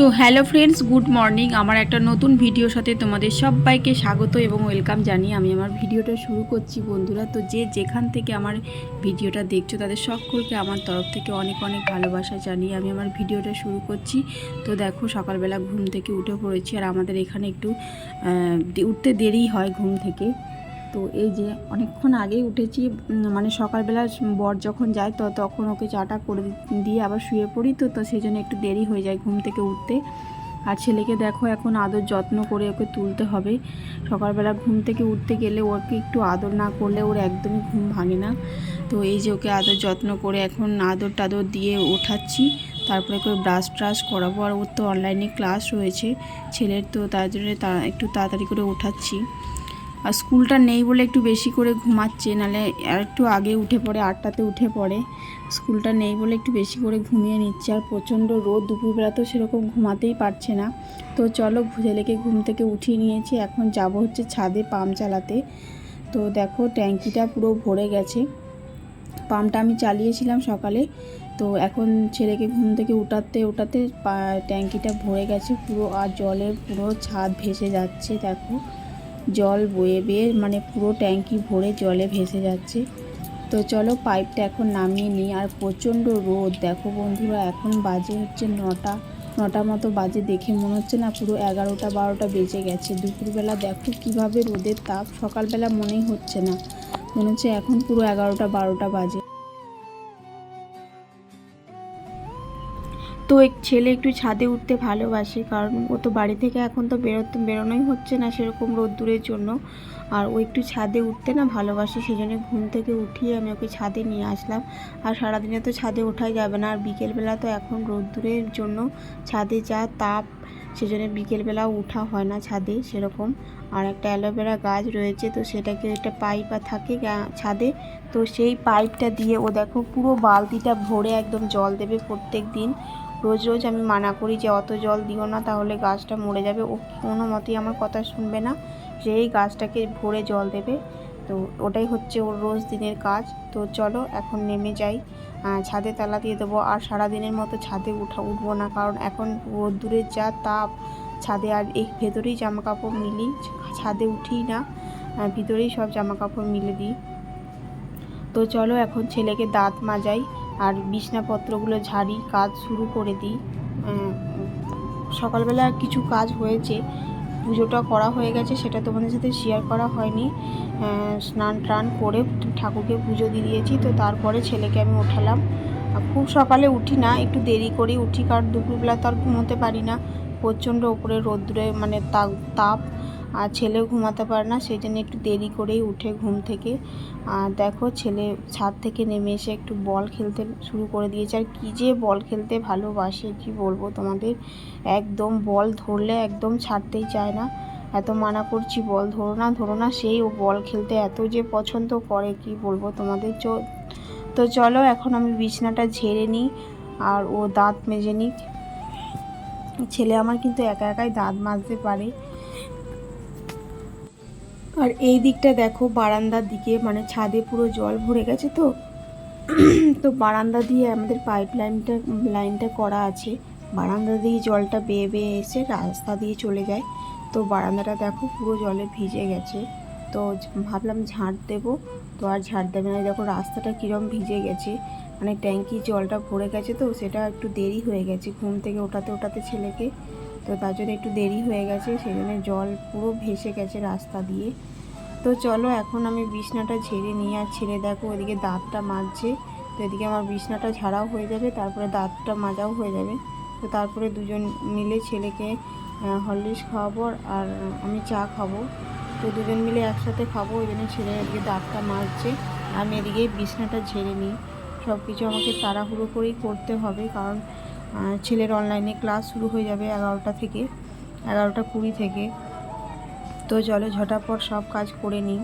তো hello friends, good morning. আমার একটা নতুন ভিডিওর সাথে তোমাদের সবাইকে স্বাগত এবং ওয়েলকাম জানিয়ে আমি আমার ভিডিওটা শুরু করছি বন্ধুরা। তো যে যেখান থেকে আমার ভিডিওটা দেখছ, তাদের সকলকে আমার তরফ থেকে অনেক অনেক ভালোবাসা জানিয়ে আমি আমার ভিডিওটা শুরু করছি। তো দেখো, সকালবেলা ঘুম থেকে উঠে পড়েছি আর আমাদের এখানে একটু উঠতে দেরি হয় ঘুম থেকে। তো এই যে অনেকক্ষণ আগেই উঠেছি মানে সকালবেলা বর যখন যায় তো তখন ওকে চাটা করে দিয়ে আবার শুয়ে পড়ি তো তো সেই জন্য একটু দেরি হয়ে যায় ঘুম থেকে উঠতে। আর ছেলেকে দেখো এখন আদর যত্ন করে ওকে তুলতে হবে। সকালবেলা ঘুম থেকে উঠতে গেলে ওকে একটু আদর না করলে ওর একদমই ঘুম ভাঙে না। তো এই যে ওকে আদর যত্ন করে এখন আদর টাদর দিয়ে ওঠাচ্ছি। তারপরে করে ব্রাশ ট্রাশ করাবো। আর ওর তো অনলাইনে ক্লাস রয়েছে। ছেলের তো তার জন্য একটু তাড়াতাড়ি করে ওঠাচ্ছি। আর স্কুলটা নেই বলে একটু বেশি করে ঘুমাচ্ছে নাহলে আর একটু আগে উঠে পড়ে, আটটাতে উঠে পড়ে। স্কুলটা নেই বলে একটু বেশি করে ঘুমিয়ে নিচ্ছে, আর প্রচণ্ড রোদ, দুপুরবেলা তো সেরকম ঘুমাতেই পারছে না। তো চলো ছেলেকে ঘুম থেকে উঠিয়ে নিয়েছি, এখন যাব হচ্ছে ছাদে পাম্প চালাতে। তো দেখো ট্যাঙ্কিটা পুরো ভরে গেছে। পাম্পটা আমি চালিয়েছিলাম সকালে, তো এখন ছেলেকে ঘুম থেকে উঠাতে উঠাতে ট্যাঙ্কিটা ভরে গেছে পুরো, আর জলের পুরো ছাদ ভেসে যাচ্ছে, দেখো। জল বয়ে বেয়ে মানে পুরো ট্যাঙ্কি ভরে জলে ভেসে যাচ্ছে। তো চলো পাইপটা এখন নামিয়ে নিই। আর প্রচণ্ড রোদ। দেখো বন্ধুরা, এখন বাজে হচ্ছে নটা। নটা মতো বাজে দেখে মনে হচ্ছে না পুরো এগারোটা, বারোটা বেজে গেছে। দুপুরবেলা দেখো কীভাবে রোদের তাপ। সকালবেলা মনেই হচ্ছে না। মনে হচ্ছে এখন পুরো এগারোটা, বারোটা বাজে। তো ছেলে একটু ছাদে উঠতে ভালোবাসে, কারণ ও তো বাড়ি থেকে এখন তো বেরোতে, বেরোনোই হচ্ছে না সেরকম রোদ্দুরের জন্য। আর ও একটু ছাদে উঠতে না ভালোবাসে সেই জন্য ঘুম থেকে উঠিয়ে আমি ওকে ছাদে নিয়ে আসলাম। আর সারাদিনে তো ছাদে ওঠাই যাবে না, আর বিকেলবেলা তো এখন রোদ্দুরের জন্য ছাদে যা তাপ, সেজন্য বিকেলবেলা ওঠা হয় না ছাদে সেরকম। আর একটা অ্যালোভেরা গাছ রয়েছে, তো সেটাকে একটা পাইপ থাকে ছাদে। তো সেই পাইপটা দিয়ে ও দেখো পুরো বালতিটা ভরে একদম জল দেবে প্রত্যেক দিন রোজ রোজ আমি মানা করি যে অত জল দিও না, তাহলে গাছটা মরে যাবে। ও কোনো মতেই আমার কথা শুনবে না যে এই গাছটাকে ভরে জল দেবে। তো ওটাই হচ্ছে ওর রোজ দিনের কাজ। তো চলো এখন নেমে যাই। ছাদে তালা দিয়ে দেবো। আর সারা দিনের মতো ছাদে উঠা, উঠবো না, কারণ এখন রোদ্দুরের যা তাপ, ছাদে আর এই ভেতরেই জামা কাপড় মিলি। ছাদে উঠি না ভিতরেই সব জামা কাপড় মিলে দিই। তো চলো এখন ছেলেকে দাঁত মাজাই। আর বিছনাপত্রগুলো ঝাড়ি, কাজ শুরু করে দিই। সকালবেলা কিছু কাজ হয়েছে, পুজোটা করা হয়ে গেছে, সেটা তোমাদের সাথে শেয়ার করা হয়নি। স্নান টান করে ঠাকুরকে পুজো দিয়ে দিয়েছি, তো তারপরে ছেলেকে আমি ওঠালাম। খুব সকালে উঠি না, একটু দেরি করেই উঠি, কারণ দুপুরবেলা তো আর ঘুমোতে পারি না। প্রচণ্ড ওপরে রোদ্দুরে মানে তাপ। আর ছেলেও ঘুমাতে পারে না, সেই জন্য একটু দেরি করেই উঠে ঘুম থেকে। আর দেখো ছেলে ছাদ থেকে নেমে এসে একটু বল খেলতে শুরু করে দিয়েছে। আর কী যে বল খেলতে ভালোবাসে, কি বলব তোমাদের? একদম বল ধরলে একদম ছাড়তেই চায় না। এত মানা করছি বল ধরো না ধরো না, সেই ও বল খেলতে এত যে পছন্দ করে, কি বলব তোমাদের? তো চলো এখন আমি বিছনাটা ঝেড়ে নিই আর ও দাঁত মেজে নিক। ছেলে আমার কিন্তু একা একাই দাঁত মাজতে পারে। আর এই দিকটা দেখো, বারান্দার দিকে মানে ছাদে পুরো জল ভরে গেছে তো। তো বারান্দা দিয়ে আমাদের পাইপ লাইনটা লাইনটা করা আছে। বারান্দা দিয়ে জলটা বেয়ে বেয়ে এসে রাস্তা দিয়ে চলে যায়। তো বারান্দাটা দেখো, পুরো জলে ভিজে গেছে। তো ভাবলাম ঝাঁট দেবো, তো আর ঝাঁট দেবে না। দেখো, রাস্তাটা কীরকম ভিজে গেছে। মানে ট্যাঙ্কি জলটা ভরে গেছে তো, সেটা একটু দেরি হয়ে গেছে ঘুম থেকে ওঠাতে ওঠাতে ছেলেকে। তো তার জন্য একটু দেরি হয়ে গেছে সেই জন্য জল পুরো ভেসে গেছে রাস্তা দিয়ে। তো চলো এখন আমি বিছনাটা ঝেড়ে নিয়ে আর ছেড়ে দেখো ওইদিকে দাঁতটা মাজছে, তো এদিকে আমার বিছনাটা ঝাড়াও হয়ে যাবে, তারপরে দাঁতটা মাজাও হয়ে যাবে। তো তারপরে দুজন মিলে ছেলেকে হরলিক্স খাওয়াবো আর আমি চা খাব। তো দুজন মিলে একসাথে খাব, ওই জন্য ছেলে এদিকে দাঁতটা মাজছে। আমি এদিকে বিছনাটা ঝেড়ে নিই। সব কিছু আমাকে তাড়াহুড়ো করেই করতে হবে, কারণ ছেলের অনলাইনে ক্লাস শুরু হয়ে যাবে এগারোটা থেকে, এগারোটা কুড়ি থেকে। তো চলো ঝটাপট সব কাজ করে নিই।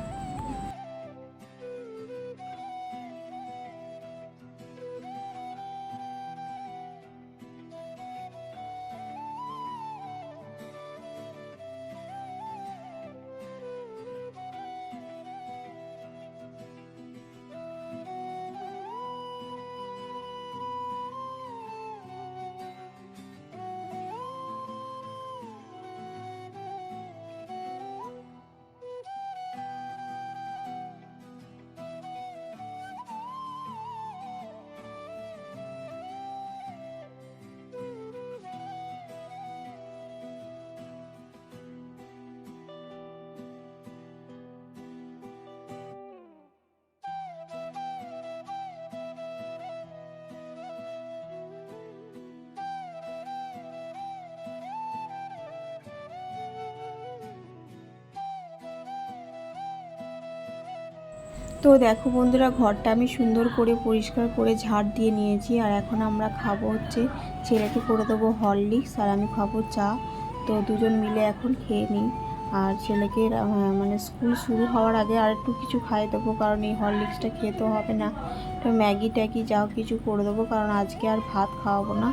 তো দেখো বন্ধুরা, ঘরটা আমি সুন্দর করে পরিষ্কার করে ঝাড় দিয়ে নিয়েছি। আর এখন আমরা খাব হচ্ছে, ছেলেকে করে দেবো হরলিক্স আর আমি খাব চা। তো দুজন মিলে এখন খেয়ে নিই। আর ছেলেকে মানে স্কুল শুরু হওয়ার আগে আর একটু কিছু খাইয়ে দেবো, কারণ এই হরলিক্সটা খেতে হবে না। তো ম্যাগি ট্যাগি যাও কিছু করে দেবো, কারণ আজকে আর ভাত খাওয়াবো না।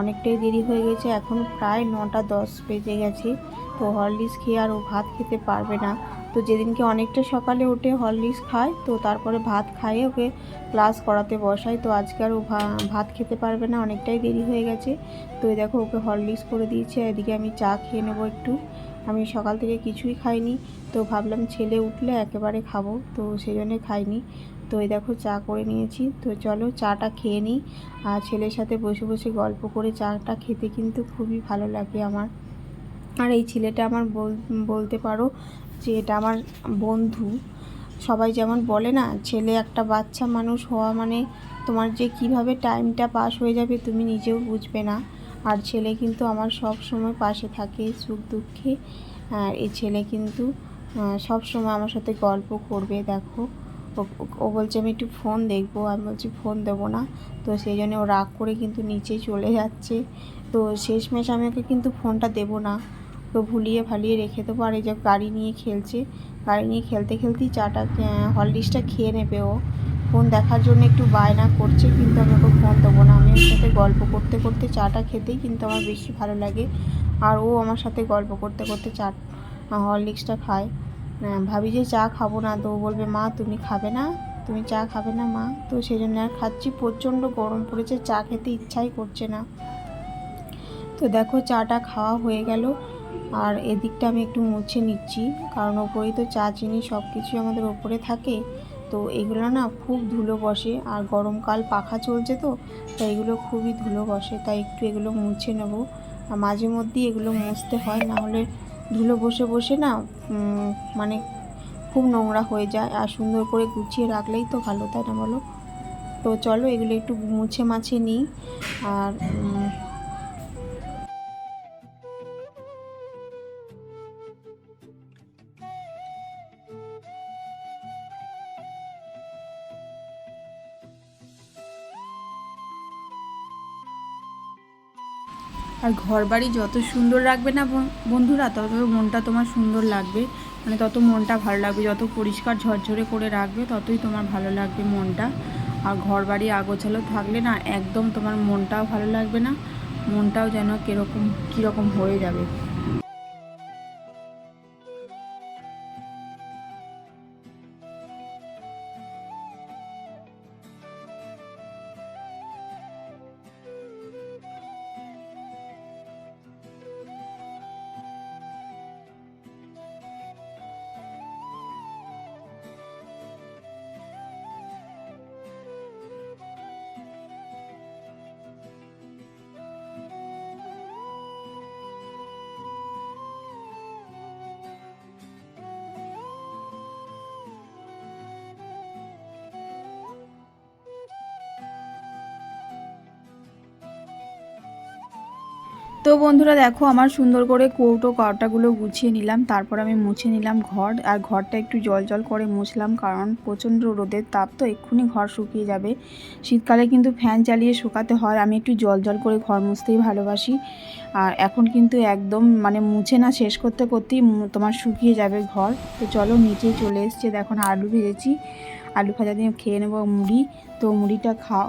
অনেকটাই দেরি হয়ে গেছে, এখন প্রায় নটা দশ বেজে গেছে। তো হরলিক্স খেয়ে আর ও ভাত খেতে পারবে না। তো যেদিনকে অনেকটা সকালে উঠে হরলিক্স খায়, তো তারপরে ভাত খাইয়ে ওকে, ক্লাস করাতে বসাই তো আজকে আর ও ভাত খেতে পারবে না, অনেকটাই দেরি হয়ে গেছে। তো দেখো ওকে হরলিক্স করে দিয়েছে, এদিকে আমি চা খেয়ে নেব একটু। আমি সকাল থেকে কিছুই খাইনি, তো ভাবলাম ছেলে উঠলে একেবারে খাব, তো সেই জন্যে খাইনি। তো এই দেখো চা করে নিয়েছি, তো চলো চাটা খেয়ে নিই। আর ছেলের সাথে বসে বসে গল্প করে চাটা খেতে কিন্তু খুবই ভালো লাগে আমার। আর এই ছেলেটা আমার বল- বলতে পারো যে এটা আমার বন্ধু। সবাই যেমন বলে না, ছেলে একটা বাচ্চা মানুষ হওয়া মানে তোমার যে কীভাবে টাইমটা পাস হয়ে যাবে তুমি নিজেও বুঝবে না। আর ছেলে কিন্তু আমার সব সময় পাশে থাকে সুখ দুঃখে। আর এই ছেলে কিন্তু সব সময় আমার সাথে গল্প করবে, দেখো। ও- বলছে, আমি একটু ফোন দেখব। আমি বলছি ফোন দেবো না। তো সেই জন্য ও রাগ করে কিন্তু নিচে চলে যাচ্ছে। তো শেষমেশ আমি ওকে কিন্তু ফোনটা দেবো না। তো ভুলিয়ে ভালিয়ে রেখে দেবো। আর এই যে গাড়ি নিয়ে খেলছে, গাড়ি নিয়ে খেলতে খেলতেই চাটা হরলিক্সটা খেয়ে নেবে ও। ফোন দেখার জন্য একটু বায়না করছে, কিন্তু আমি ওকে ফোন দেবো না। আমি ওর সাথে গল্প করতে করতে চাটা খেতেই কিন্তু আমার বেশি ভালো লাগে। আর ও আমার সাথে গল্প করতে করতে চা হরলিক্সটা খায়। ভাবি যে চা খাব না, তো বলবে, মা, তুমি খাবে না? তুমি চা খাবে না, মা? তো সেই জন্য আর খাচ্ছি, প্রচণ্ড গরম পড়েছে, চা খেতে ইচ্ছাই করছে না। তো দেখো, চাটা খাওয়া হয়ে গেল। আর এদিকটা আমি একটু মুছে নিচ্ছি, কারণ ওপরেই তো চা, চিনি সব কিছুই আমাদের ওপরে থাকে। তো এগুলো না খুব ধুলো বসে, আর গরমকাল পাখা চলছে তো, তাই এগুলো খুবই ধুলো বসে, তাই একটু এগুলো মুছে নেব। আর মাঝে মধ্যেই এগুলো মুছতে হয়, না হলে ধুলো বসে বসে না মানে খুব নোংরা হয়ে যায়, আর সুন্দর করে গুছিয়ে রাখলেই তো ভালো, তাই না বলো? তো চলো এগুলো একটু মুছে মাছে নিই, আর আর ঘর বাড়ি যত সুন্দর রাখবে না বন- বন্ধুরা, তত মনটা তোমার সুন্দর লাগবে। মানে তত মনটা ভালো লাগবে, যত পরিষ্কার ঝরঝরে করে রাখবে, ততই তোমার ভালো লাগবে মনটা। আর ঘর বাড়ি আগোছালো থাকলে না, একদম তোমার মনটাও ভালো লাগবে না, মনটাও যেন কীরকম কীরকম হয়ে যাবে। তো বন্ধুরা দেখো, আমার সুন্দর করে কৌটো কটাগুলো গুছিয়ে নিলাম, তারপর আমি মুছে নিলাম ঘর, আর ঘরটা একটু জল জল করে মুছলাম, কারণ প্রচণ্ড রোদের তাপ, তো এক্ষুনি ঘর শুকিয়ে যাবে। শীতকালে কিন্তু ফ্যান চালিয়ে শুকাতে হয়, আমি একটু জল জল করে ঘর মুছতেই ভালোবাসি। আর এখন কিন্তু একদম মানে মুছে না, শেষ করতে করতেই তোমার শুকিয়ে যাবে ঘর। তো চলো নিচেই চলে এসছে, দেখো আলু ভেজেছি। আলু ভাজা দিয়ে খেয়ে নেব মুড়ি। তো মুড়িটা খাও,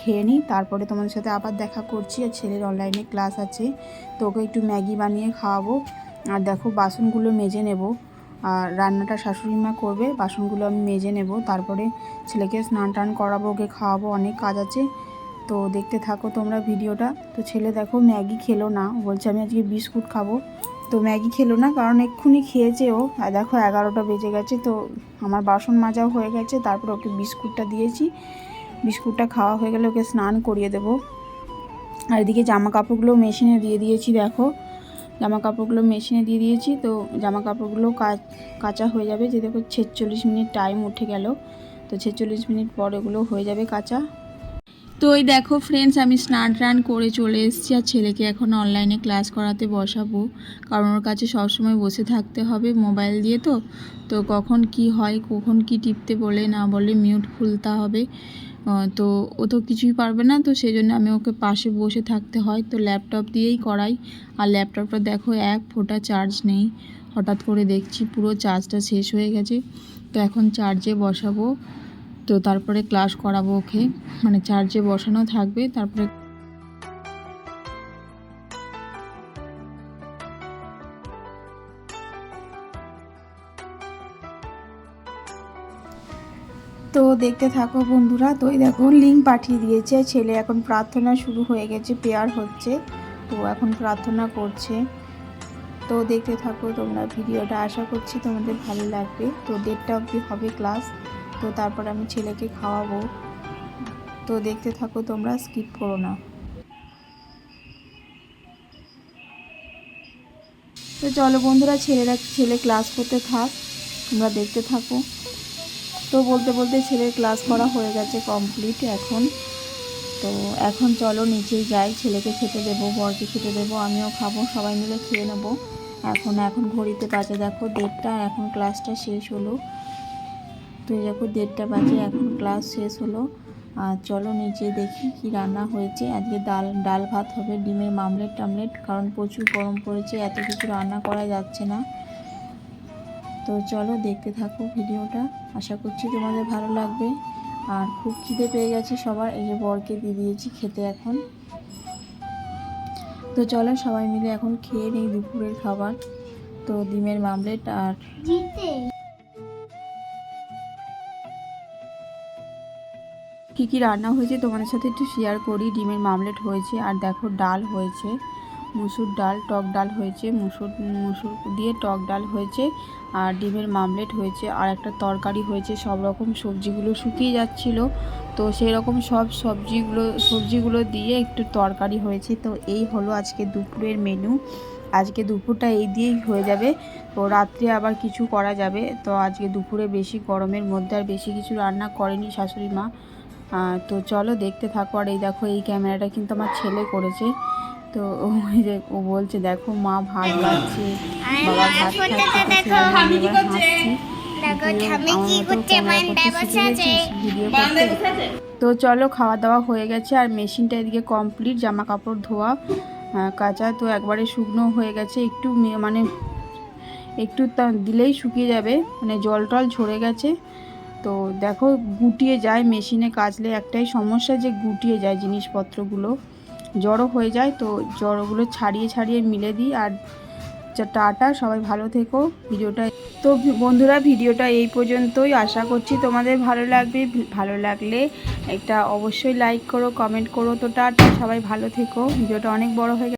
খেয়ে নিই। তারপরে তোমাদের সাথে আবার দেখা করছি। আর ছেলের অনলাইনে ক্লাস আছে। তো ওকে একটু ম্যাগি বানিয়ে খাওয়াবো। আর দেখো বাসনগুলো মেজে নেব। আর রান্নাটা শাশুড়ি মা করবে। বাসনগুলো আমি মেজে নেব। তারপরে ছেলেকে স্নান টান করাবো, ওকে খাওয়াবো। অনেক কাজ আছে। তো দেখতে থাকো তোমরা ভিডিওটা। তো ছেলে দেখো ম্যাগি খেলো না। বলছে, আমি আজকে বিস্কুট খাব। তো ম্যাগি খেলো না, কারণ এক্ষুনি খেয়েছে ও আর দেখো, এগারোটা বেজে গেছে, তো আমার বাসন মাজাও হয়ে গেছে, তারপর ওকে বিস্কুটটা দিয়েছি। বিস্কুটটা খাওয়া হয়ে গেলে ওকে স্নান করিয়ে দেবো। আর এদিকে জামা কাপড়গুলো মেশিনে দিয়ে দিয়েছি, দেখো। জামা কাপড়গুলো মেশিনে দিয়ে দিয়েছি, তো জামা কাপড়গুলো কাঁচা হয়ে যাবে। যে দেখো, ছেচল্লিশ মিনিট টাইম উঠে গেল, তো ছেচল্লিশ মিনিট পর এগুলো হয়ে যাবে কাঁচা। তো ওই দেখো ফ্রেন্ডস আমি স্নান টান করে চলে এসেছি আর ছেলেকে এখন অনলাইনে ক্লাস করাতে বসাবো। কারণ ওর কাছে সবসময় বসে থাকতে হবে মোবাইল দিয়ে তো। তো কখন কি হয়, কখন কি টিপতে বলে, না বলে মিউট খুলতে হবে। তো ও তো কিছুই পারবে না, তো সেই জন্য আমি ওকে পাশে বসে থাকতে হয়। তো ল্যাপটপ দিয়েই করাই। আর ল্যাপটপটা দেখো এক ফোঁটা চার্জ নেই। হঠাৎ করে দেখছি পুরো চার্জটা শেষ হয়ে গেছে। তো এখন চার্জে বসাবো। তো তারপরে ক্লাস করাবো ওকে। মানে চার্জে বসানো থাকবে, তারপরে তো দেখতে থাকো বন্ধুরা, তো এই দেখো লিঙ্ক পাঠিয়ে দিয়েছে ছেলে এখন প্রার্থনা শুরু হয়ে গেছে পেয়ার হচ্ছে, তো এখন প্রার্থনা করছে। তো দেখতে থাকো তোমরা ভিডিওটা, আশা করছি তোমাদের ভালো লাগবে। তো দেড়টা অবধি হবে ক্লাস। তো তারপর আমি ছেলেকে খাওয়াবো। তো দেখতে থাকো তোমরা স্কিপ করো না। তো চলো বন্ধুরা, ছেলেরা, ছেলে ক্লাস করতে থাক, তোমরা দেখতে থাকো। তো বলতে বলতে ছেলের ক্লাস করা হয়ে গেছে কমপ্লিট এখন। তো এখন চলো নিচেই যাই, ছেলেকে খেতে দেবো, বরকে খেতে দেবো, আমিও খাব, সবাই মিলে খেয়ে নেব। এখন এখন ঘড়িতে বাজে, দেখো দেড়টা, এখন ক্লাসটা শেষ হলো। তো দেখো দেড়টা বাজে, এখন ক্লাস শেষ হলো। আর চলো নিচে দেখি কি রান্না হয়েছে। আজকে ডাল ডাল ভাত হবে, ডিমের মামলেট টামলেট, কারণ প্রচুর গরম পড়েছে, এত কিছু রান্না করা যাচ্ছে না। তো চলো দেখতে থাকো ভিডিওটা। আশা করছি তোমাদের ভালো লাগবে। আর খুব খিদে পেয়ে গেছে সবার, এই যে বরকে দিয়ে দিয়েছি খেতে এখন। তো চলো সবাই মিলে এখন খেয়ে নিই দুপুরের খাবার। তো ডিমের মামলেট আর কী কী রান্না হয়েছে তোমাদের সাথে একটু শেয়ার করি। ডিমের মামলেট হয়েছে, আর দেখো ডাল হয়েছে। মুসুর ডাল, টক ডাল হয়েছে, মুসুর মুসুর দিয়ে টক ডাল হয়েছে, আর ডিমের মামলেট হয়েছে, আর একটা তরকারি হয়েছে। সব রকম সবজিগুলো শুকিয়ে যাচ্ছিল। তো সেই রকম সব সবজিগুলো সবজিগুলো দিয়ে একটু তরকারি হয়েছে। তো এই হলো আজকে দুপুরের মেনু আজকে দুপুরটা এই দিয়েই হয়ে যাবে। তো রাত্রে আবার কিছু করা যাবে। তো আজকে দুপুরে বেশি গরমের মধ্যে আর বেশি কিছু রান্না করেনি শাশুড়ি মা। তো চলো দেখতে থাকো। আর এই দেখো এই ক্যামেরাটা কিন্তু আমার ছেলে করেছে। তো ওই যে ও বলছে দেখো মা ভাত বাড়ছে বাবা ভাত খাচ্ছে তো চলো খাওয়া দাওয়া হয়ে গেছে আর মেশিনটা এদিকে কমপ্লিট জামা কাপড় ধোয়া কাচা। তো একবারে শুকনো হয়ে গেছে একটু মানে একটু তা দিলেই শুকিয়ে যাবে। মানে জল টল ঝরে গেছে। তো দেখো গুটিয়ে যায়, মেশিনে কাচলে একটাই সমস্যা যে গুটিয়ে যায় জিনিসপত্রগুলো। জড়ো হয়ে যায়, তো জড়োগুলো ছাড়িয়ে ছাড়িয়ে মিলে দিই। আর টাটা, সবাই ভালো থেকো। ভিডিওটা তো বন্ধুরা, ভিডিওটা এই পর্যন্তই। আশা করছি তোমাদের ভালো লাগবে। ভালো লাগলে একটা অবশ্যই লাইক করো কমেন্ট করো। তো টাটা, সবাই ভালো থেকো। ভিডিওটা অনেক বড় হয়ে